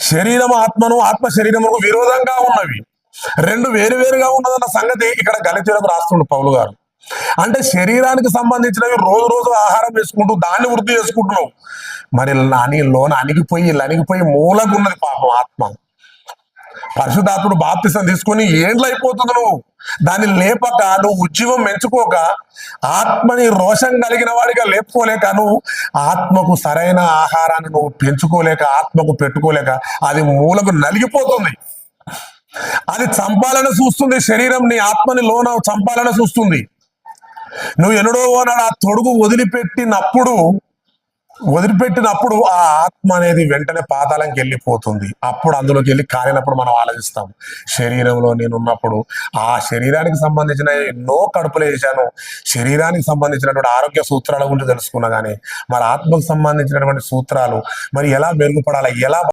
శరీరం ఆత్మను ఆత్మ శరీరములకు విరోధంగా ఉన్నవి. రెండు వేరు వేరుగా ఉన్నదన్న సంగతి ఇక్కడ గలితీలకు రాస్తుండు పౌలు గారు. అంటే శరీరానికి సంబంధించినవి రోజు రోజు ఆహారం వేసుకుంటూ దాన్ని వృద్ధి చేసుకుంటున్నావు. మరి అని లోన అణిగిపోయి లనిగిపోయి మూలకు ఉన్నది పాపం ఆత్మ. పరిశుధాత్ముడు బాప్తిసం తీసుకొని ఏండ్లు అయిపోతుంది నువ్వు దాన్ని లేపక నువ్వు ఉద్యమం మెంచుకోక ఆత్మని రోషం కలిగిన వాడిగా లేపుకోలేక నువ్వు ఆత్మకు సరైన ఆహారాన్ని నువ్వు పెంచుకోలేక ఆత్మకు పెట్టుకోలేక అది మూలకు నలిగిపోతుంది. అది చంపాలని చూస్తుంది శరీరం నీ ఆత్మని లోన చంపాలని చూస్తుంది. నువ్వు ఎన్నడో నాడు ఆ తొడుగు వదిలిపెట్టినప్పుడు వదిలిపెట్టినప్పుడు ఆ ఆత్మ అనేది వెంటనే పాతాలంకి వెళ్ళిపోతుంది. అప్పుడు అందులోకి వెళ్ళి కాలినప్పుడు మనం ఆలోచిస్తాం శరీరంలో నేను ఉన్నప్పుడు ఆ శరీరానికి సంబంధించిన ఎన్నో కడుపులు వేసాను శరీరానికి సంబంధించినటువంటి ఆరోగ్య సూత్రాల గురించి తెలుసుకున్నా కానీ మరి ఆత్మకు సంబంధించినటువంటి సూత్రాలు మరి ఎలా మెరుగుపడాలి ఎలా